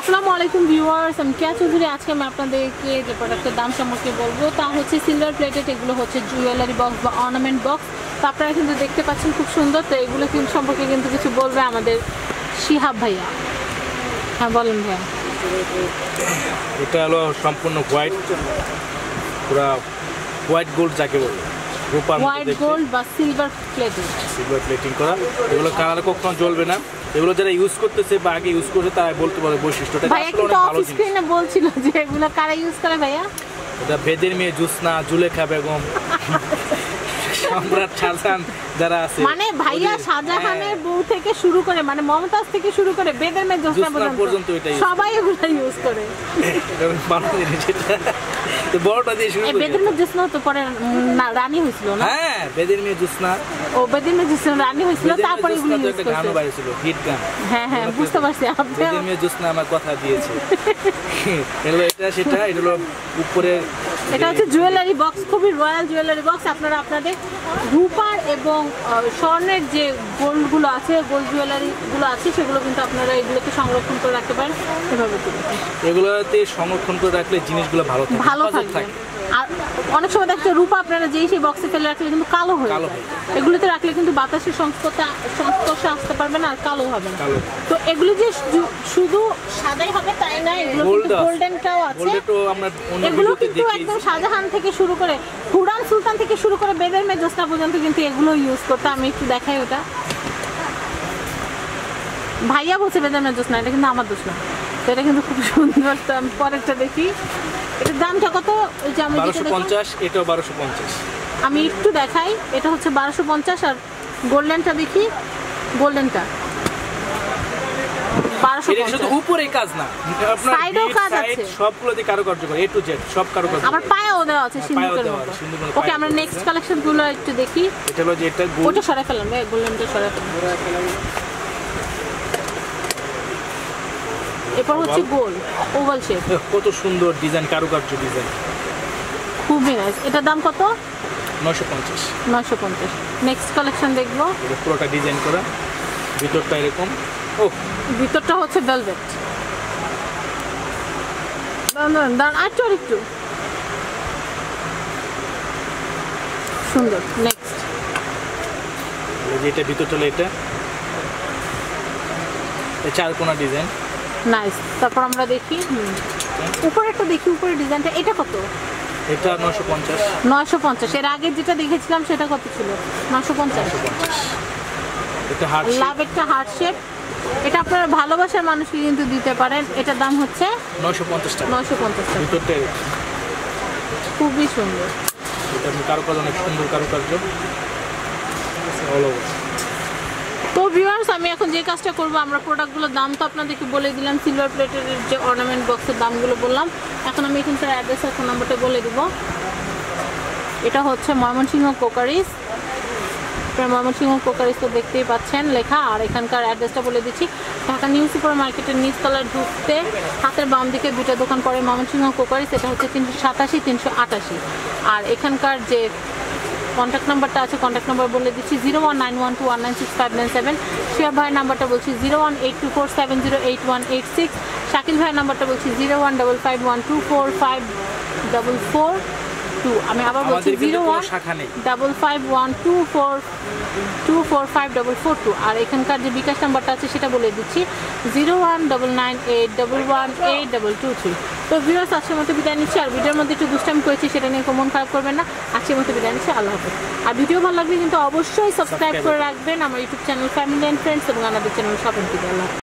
আসসালামু আলাইকুম ভিউয়ার্স, আমি কেয়া চৌধুরী। আজকে আমি আপনাদেরকে যে প্রোডাক্টের দাম সম্পর্কে বলব, তা হচ্ছে সিলভার প্লেটেড এগুলো হচ্ছে জুয়েলারি বক্স বা অর্নামেন্ট বক্স তো আপনারা কিন্তু দেখতে পাচ্ছেন খুব সুন্দর। তো এগুলো কিন্তু সম্পর্কে কিন্তু কিছু বলবে আমাদের শিহাব ভাইয়া। হ্যাঁ বলেন ভাইয়া। এটা হলো সম্পূর্ণ হোয়াইট পুরা হোয়াইট গোল্ড যাকে বলে। রূপার হোয়াইট গোল্ড বা সিলভার প্লেটেড সিলভার প্লেটিং করা। এগুলো কালার কখনো জ্বলবে না। এগুলো যারা ইউজ করতেছে বা আগে ইউজ করছে তারা বলতে পারে বৈশিষ্ট্যটা ভাইয়া কিন্তু স্ক্রিনে বলছিল যে এগুলো কারা ইউজ করে ভাইয়া? এটা বেদের মেয়ে জুসনা জুলেখা বেগম। সম্রাট শাহজাহান যারা আছে। মানে ভাইয়া শাহজাহানের হ্যাঁ, বউ থেকে শুরু করে মানে মমতাজ থেকে শুরু করে বেদের মেয়ে জোসনা পর্যন্ত সবাই এগুলো ইউজ করে। তো বড়টা দিয়ে শুরু বেদের মেয়ে জোসনা তো পরে রানী হয়েছিল না? হ্যাঁ বেদের মেয়ে জুসনা। ও বেদের জোসনা রানী হয়েছিল তারপরে এগুলো ইউজ হিট গান। হ্যাঁ হ্যাঁ বুঝতে পারছি আপনি। বেদের জোসনা আমার কথা দিয়েছে। এগুলো এটা সেটা এটা হলো উপরে এটা হচ্ছে জুয়েলারি বক্স খুবই রয়্যাল জুয়েলারি বক্স আপনারা আপনাদের রূপার এবং স্বর্ণের যে গোল্ডগুলো আছে গোল্ড জুয়েলারিগুলো আছে সেগুলো কিন্তু আপনারা এগুলোকে সংরক্ষণ করে রাখতে পারেন এভাবে এগুলোতে সংরক্ষণ করে রাখলে জিনিসগুলো ভালো থাকে ভালো থাকবে আর অনেক সময় দেখতে রূপা আপনারা যেই সেই বক্সে ফেলে রাখলে কিন্তু কালো হয়ে যায়। এগুলোতে রাখলে কিন্তু বাতাসের সংস্পর্শে সংস্পর্শে আসতে পারবে না আর কালো হবে না। তো এগুলো যে শুধু সাদাই হবে তাই না? এগুলো কিন্তু। গোল্ডেনটাও আছে। এগুলো কিন্তু একদম শাহজাহান থেকে শুরু করে হুরান সুলতান থেকে শুরু করে বেদের মেয়ে জোসনা পর্যন্ত কিন্তু এগুলো ইউজ করতে। আমি একটু দেখাই ওটা। ভাইয়া বলছে বেদের মেয়ে জোসনা এটা কিন্তু আমার দোষ না। তো এটা কিন্তু খুব সুন্দর। তো আমি পরেরটা দেখি। এটার দামটা কত? ওই যে আমি পঞ্চাশ এটাও বারোশো পঞ্চাশ। আমি একটু দেখাই। এটা হচ্ছে বারোশো পঞ্চাশ আর গোল্ডেনটা দেখি। গোল্ডেনটা। শুধু পঞ্চাশ। কাজ না আপনার Side-এও কাজ আছে। সবগুলোতে কারুকার্য করে এ টু জেড সব কারুকার্য আমার করে। দেওয়া আছে হ্যাঁ, সিন্ধুকের পায়েও দেওয়া মতো। ওকে আমরা নেক্সট কালেকশনগুলো একটু দেখি। এটা হলো যে এটা ওটা সরাই ফেলাম রে গোল্ডেনটা সরাই ফেলাম। এরপর হচ্ছে গোল ওভাল শেপ কত সুন্দর ডিজাইন কারুকার্য ডিজাইন খুবই নাইস এটার দাম কত? নশো পঞ্চাশ। নশো পঞ্চাশ। নেক্সট কালেকশন দেখব। পুরোটা ডিজাইন করা ভিতরটা এরকম। ও ভিতরটা হচ্ছে ভেলভেট দাঁড়ান দাঁড়ান আরেকটু আরেকটু। সুন্দর নেক্সট এটা ভিতরটা হলো এটা। এই চার কোনা ডিজাইন নাইস তারপর আমরা দেখি উপরে একটা দেখি উপরে ডিজাইনটা এটা কত? এটা নশো পঞ্চাশ। নয়শো পঞ্চাশ। এর আগে যেটা দেখেছিলাম সেটা কত ছিল? নয়শো পঞ্চাশ। এটা হার্ট লাভ একটা হার্ট শেপ এটা আপনার ভালোবাসার মানুষকে কিন্তু দিতে পারেন। এটার দাম হচ্ছে নশো পঞ্চাশ টাকা। নয়শো পঞ্চাশ টাকা। খুবই সুন্দর। এটা অনেক সুন্দর কারুকার্য। অল ওভার তো ভিউয়ার্স আমি এখন যে কাজটা করব আমরা প্রোডাক্টগুলোর দাম তো আপনাদেরকে বলে দিলাম সিলভার প্লেটের যে অর্নামেন্ট বক্সের দামগুলো বললাম। এখন আমি এখানকার অ্যাড্রেস আর ফোন নাম্বারটা বলে দিব। এটা হচ্ছে ময়মনসিংহ কোকারিস। ময়মনসিংহ কোকারিস তো দেখতেই পাচ্ছেন লেখা, আর এখানকার অ্যাড্রেসটা বলে দিচ্ছি। ঢাকা নিউ সুপার মার্কেটের নিচতলায় ঢুকতে হাতের বাম দিকে দুটো দোকান পড়ে ময়মনসিংহ কোকারিস এটা হচ্ছে তিনশো সাতাশি, তিনশো আটাশি। আর এখানকার যে কন্ট্যাক্ট নাম্বারটা আছে কন্ট্যাক্ট নাম্বার বলে দিচ্ছি, zero one nine one two one nine six five nine seven. শিয়া ভাইয়ের নাম্বারটা বলছি zero one eight two four seven zero eight one eight six. Shakil ভাইয়ের নাম্বারটা বলছি zero one double five one two four five double four. Two আমি আবার বলছি zero one double five one two four two four five double four two আর এখানকার যে বিকাশ নাম্বারটা আছে সেটা বলে দিচ্ছি zero one double nine eight double one eight double two three তো ভিউয়ার্স আজকের মতো বিদায় নিচ্ছি। আর ভিডিওর মধ্যে একটু দুষ্টামি করেছি সেটা নিয়ে মন খারাপ করবেন না। আজকের মতো বিদায় নিচ্ছি আল্লাহ হাফেজ। আর ভিডিও ভালো লাগলে কিন্তু অবশ্যই সাবস্ক্রাইব করে রাখবেন। আমার YouTube channel family and friends এবং আমাদের চ্যানেল শপিং আল্লাহ।